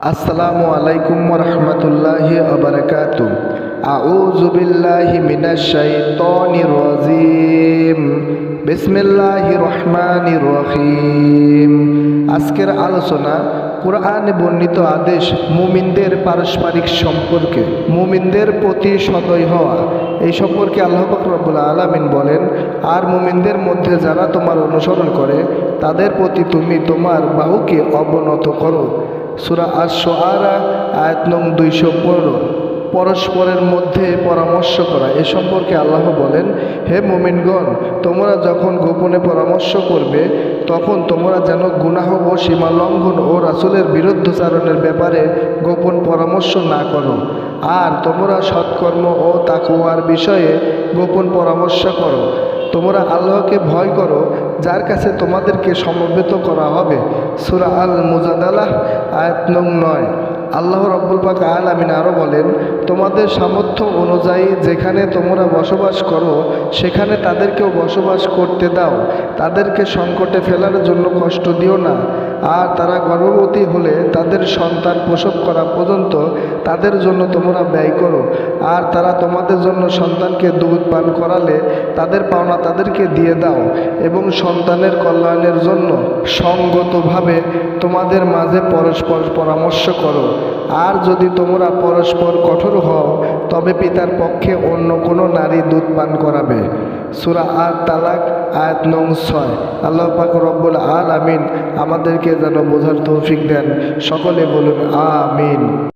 আসসালামু আলাইকুম রহমতুল্লাহি আবরকাত আউযু বিল্লাহি মিনাশ শাইতানির রাজিম। বিসমিল্লাহির রহমানির রহিম। আজকের আলোচনা কোরআনে বর্ণিত আদেশ মুমিনদের পারস্পরিক সম্পর্কে, মুমিনদের প্রতি সদয় হওয়া। এই সম্পর্কে আল্লাহ রব্বুল আলামিন বলেন, আর মুমিনদের মধ্যে যারা তোমার অনুসরণ করে, তাদের প্রতি তুমি তোমার বাহুকে অবনত করো। সুরা আর সোয়ারা আয়াত নং দুইশো পনেরো। পরস্পরের মধ্যে পরামর্শ করা। এ সম্পর্কে আল্লাহ বলেন, হে মোমিনগণ, তোমরা যখন গোপনে পরামর্শ করবে, তখন তোমরা যেন গুনাহ ও সীমা লঙ্ঘন ও রাসুলের বিরুদ্ধচারণের ব্যাপারে গোপন পরামর্শ না করো। আর তোমরা সৎকর্ম ও তাকুয়ার বিষয়ে গোপন পরামর্শ করো। তোমরা আল্লাহকে ভয় করো যার কাছে তোমাদেরকে সমবেত করা হবে। সুরা আল মুজাদালাহ আয়াত নং নয়। আল্লাহ রব্বুল পাক আল আমিন আরও বলেন, তোমাদের সামর্থ্য অনুযায়ী যেখানে তোমরা বসবাস করো, সেখানে তাদেরকেও বসবাস করতে দাও। তাদেরকে সংকটে ফেলার জন্য কষ্ট দিও না। আর তারা গর্ভবতী হলে তাদের সন্তান প্রসব করা পর্যন্ত তাদের জন্য তোমরা ব্যয় করো। আর তারা তোমাদের জন্য সন্তানকে দুধ পান করালে তাদের পাওনা তাদেরকে দিয়ে দাও এবং সন্তানের কল্যাণের জন্য সঙ্গতভাবে তোমাদের মাঝে পরস্পর পরামর্শ করো। আর যদি তোমরা পরস্পর কঠোর হও, তবে পিতার পক্ষে অন্য কোনো নারী দুধ পান করাবে। সুরা আর তালাক, আয়াত নং ছয়। আল্লাহ পাক রব্বুল আল আমিন আমাদেরকে যেন বোঝার তৌফিক দেন। সকলে বলুন, আমিন।